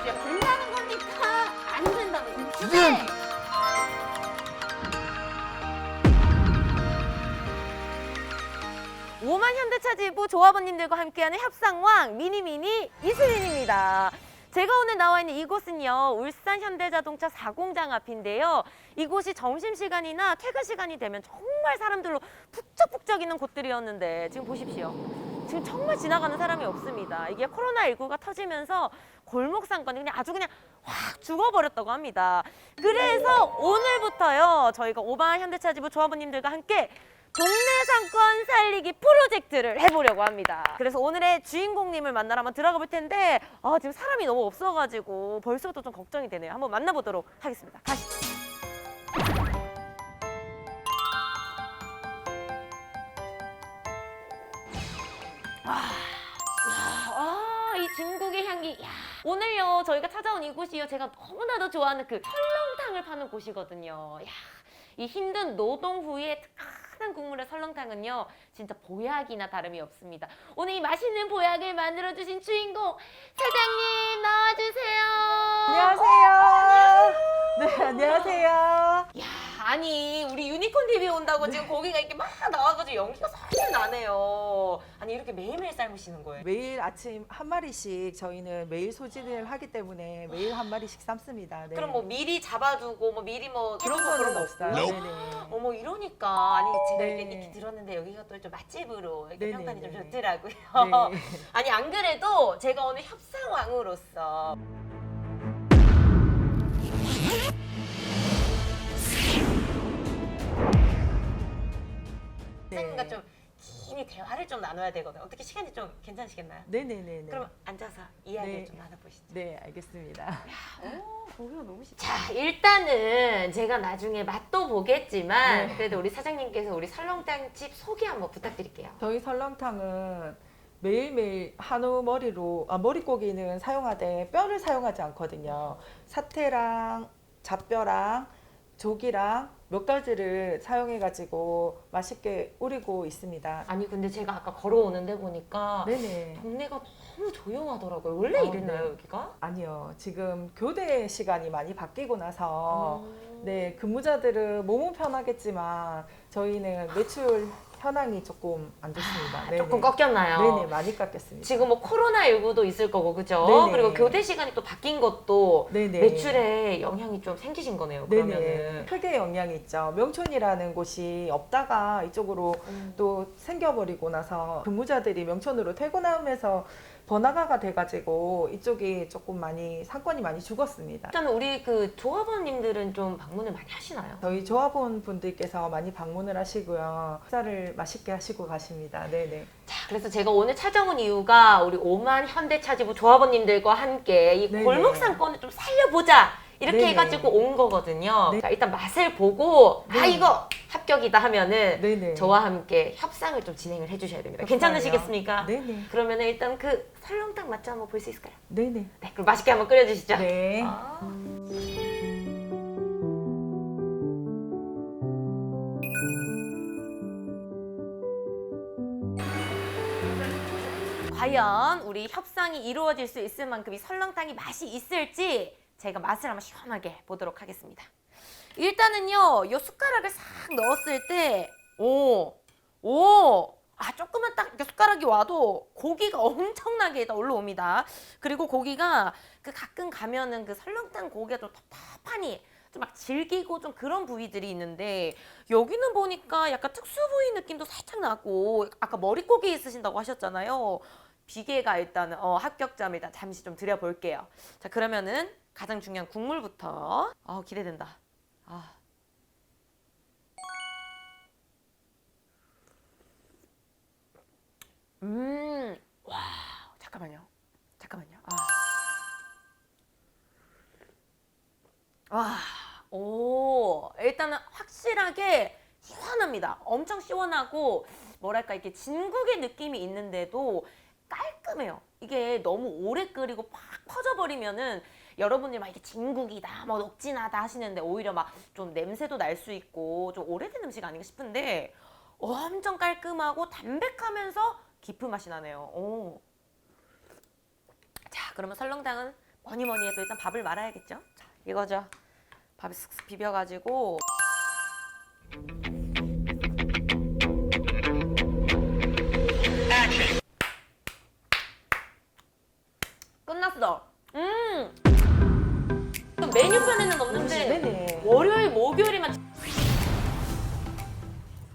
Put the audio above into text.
이게 된다는 겁니까? 안 된다는 겁니까? 네. 오만 현대차지부 조합원님들과 함께하는 협상왕 미니미니 이수린입니다. 제가 오늘 나와 있는 이곳은요 울산 현대자동차 사공장 앞인데요. 이곳이 점심 시간이나 퇴근 시간이 되면 정말 사람들로 북적북적 있는 곳들이었는데 지금 보십시오. 지금 정말 지나가는 사람이 없습니다. 이게 코로나 19가 터지면서 골목 상권이 그냥 아주 그냥 확 죽어버렸다고 합니다. 그래서 오늘부터요 저희가 오만 현대차지부 조합원님들과 함께 동네 상권 살리기 프로젝트를 해보려고 합니다. 그래서 오늘의 주인공님을 만나러 한번 들어가 볼 텐데 아, 지금 사람이 너무 없어가지고 벌써부터 좀 걱정이 되네요. 한번 만나보도록 하겠습니다. 가시죠. 아, 이 중국의 향기. 야. 오늘요, 저희가 찾아온 이곳이요. 제가 너무나도 좋아하는 그 설렁탕을 파는 곳이거든요. 야, 이 힘든 노동 후에 뜨끈한 국물의 설렁탕은요. 진짜 보약이나 다름이 없습니다. 오늘 이 맛있는 보약을 만들어주신 주인공 사장님 나와주세요. 안녕하세요. 네, 안녕하세요. 야, 아니 우리 유니콘 TV 온다고 지금 고기가 이렇게 막 나와가지고 연기가 살살 나네요. 아니 이렇게 매일매일 삶으시는 거예요? 매일 아침 한 마리씩 저희는 매일 소진을 하기 때문에 매일 한 마리씩 삶습니다. 네. 그럼 뭐 미리 잡아두고 뭐 미리 뭐 그런 해두고 거는 거 없어요. 네네. 어머 이러니까 아니 제가 네. 이렇게 익히 들었는데 여기가 또 좀 맛집으로 이렇게 네네, 평판이 좀 네네. 좋더라고요. 네. 아니 안 그래도 제가 오늘 협상왕으로서 선생님과 네. 좀 긴히 대화를 좀 나눠야 되거든요. 어떻게 시간이 좀 괜찮으시겠나요? 네네네네. 그럼 앉아서 이야기를 네. 좀 나눠보시죠. 네, 알겠습니다. 오, 고기가 너무 쉽다. 자, 일단은 제가 나중에 맛도 보겠지만 네. 그래도 우리 사장님께서 우리 설렁탕 집 소개 한번 부탁드릴게요. 저희 설렁탕은 매일매일 한우 머리로 아, 머리고기는 사용하되 뼈를 사용하지 않거든요. 사태랑 잡뼈랑 조기랑 몇 가지를 사용해 가지고 맛있게 우리고 있습니다. 아니 근데 제가 아까 걸어오는데 보니까 네네. 동네가 너무 조용하더라고요. 원래 어, 이랬나요 네. 여기가? 아니요. 지금 교대 시간이 많이 바뀌고 나서 음. 네, 근무자들은 몸은 편하겠지만 저희는 매출 현황이 조금 안 좋습니다. 아, 조금 꺾였나요? 네네, 많이 깎였습니다. 지금 뭐 코로나 19도 있을 거고 그죠? 네네. 그리고 교대 시간이 또 바뀐 것도 네네. 매출에 영향이 좀 생기신 거네요. 네네. 그러면은. 크게 영향이 있죠. 명촌이라는 곳이 없다가 이쪽으로 음. 또 생겨버리고 나서 근무자들이 명촌으로 퇴근하면서 번화가가 돼가지고 이쪽이 조금 많이 상권이 많이 죽었습니다. 일단 우리 그 조합원님들은 좀 방문을 많이 하시나요? 저희 조합원 분들께서 많이 방문을 하시고요. 식사를 맛있게 하시고 가십니다. 네네. 자, 그래서 제가 오늘 찾아온 이유가 우리 오만 현대차지부 조합원님들과 함께 이 네네. 골목 상권을 좀 살려보자 이렇게 네네. 해가지고 온 거거든요. 네. 자, 일단 맛을 보고 아 네. 이거 합격이다 하면은 네네. 저와 함께 협상을 좀 진행을 해주셔야 됩니다. 괜찮으시겠습니까? 네네. 그러면은 일단 그 설렁탕 맛좀 한번 볼 수 있을까요? 네네. 네, 그럼 맛있게 한번 끓여주시죠. 네. 아. 과연 우리 협상이 이루어질 수 있을 만큼 이 설렁탕이 맛이 있을지 제가 맛을 한번 시원하게 보도록 하겠습니다. 일단은요, 이 숟가락을 싹 넣었을 때, 오, 오, 아, 조금만 딱 숟가락이 와도 고기가 엄청나게 다 올라옵니다. 그리고 고기가 그 가끔 가면은 그 설렁탕 고기가 좀 텁텁하니 좀 막 질기고 좀 그런 부위들이 있는데 여기는 보니까 약간 특수 부위 느낌도 살짝 나고 아까 머릿고기 있으신다고 하셨잖아요. 비계가 일단은 어, 합격점이다. 잠시 좀 드려볼게요. 자 그러면은 가장 중요한 국물부터. 아 기대된다. 아. 음, 와, 잠깐만요. 잠깐만요. 아. 와, 오, 일단은 확실하게 시원합니다. 엄청 시원하고, 뭐랄까, 이렇게 진국의 느낌이 있는데도 깔끔해요. 이게 너무 오래 끓이고 팍 퍼져버리면은 여러분이 막 이게 진국이다, 뭐 녹진하다 하시는데 오히려 막 좀 냄새도 날 수 있고 좀 오래된 음식 아닌가 싶은데 엄청 깔끔하고 담백하면서 깊은 맛이 나네요. 오. 자, 그러면 설렁탕은 뭐니 뭐니 해도 일단 밥을 말아야겠죠? 자, 이거죠. 밥에 쓱쓱 비벼가지고. 끝났어. 메뉴판에는 없는데 월요일, 목요일에만